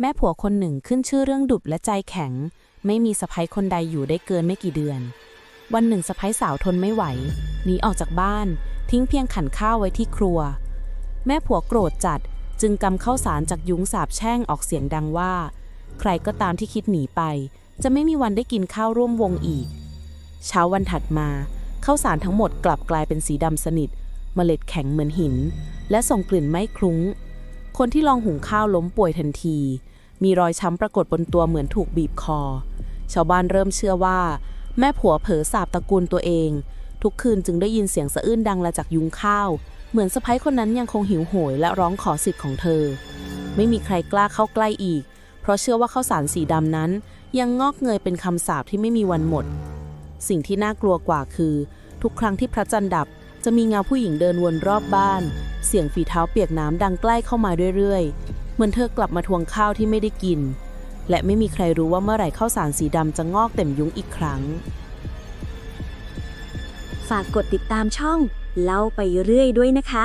แม่ผัวคนหนึ่งขึ้นชื่อเรื่องดุบและใจแข็ง ไม่มีสะพ้ยคนใดอยู่ได้เกินไม่กี่เดือน วันหนึ่งสะพ้ยสาวทนไม่ไหวหนีออกจากบ้าน ทิ้งเพียงขันข้าวไว้ที่ครัว แม่ผัวโกรธจัดจึงกำข้าวสารจากยุ้งสาบแช่งออกเสียงดังว่า ใครก็ตามที่คิดหนีไป จะไม่มีวันได้กินข้าวร่วมวงอีก เช้าวันถัดมาข้าวสารทั้งหมดกลับกลายเป็นสีดำสนิทเมล็ดแข็งเหมือนหิน และส่งกลิ่นไม้คลุ้ง คนที่ลองหุงข้าวล้มป่วยทันที มีรอยช้ำปรากฏบนตัวเหมือนถูกบีบคอ ชาวบ้านเริ่มเชื่อว่า แม่ผัวเผลอสาบตระกูลตัวเอง ทุกคืนจึงได้ยินเสียงสะอื้นดังมาจากยุงข้าว เหมือนสะพ้ยคนนั้นยังคงหิวโหยและร้องขอสิทธิ์ของเธอ ไม่มีใครกล้าเข้าใกล้อีก เพราะเชื่อว่าข้าวสารสีดำนั้น ยังงอกเงยเป็นคำสาปที่ไม่มีวันหมด สิ่งที่น่ากลัวกว่าคือ ทุกครั้งที่พระจันทร์ดับ จะมีเงาผู้หญิงเดินวนรอบบ้าน เสียงฝีเท้าเปียกน้ำดังใกล้เข้ามาเรื่อยๆ เหมือนเธอกลับมาทวงข้าวที่ไม่ได้กิน และไม่มีใครรู้ว่าเมื่อไหร่ข้าวสารสีดำจะงอกเต็มยุ้งอีกครั้ง ฝากกดติดตามช่อง เล่าไปเรื่อยด้วยนะคะ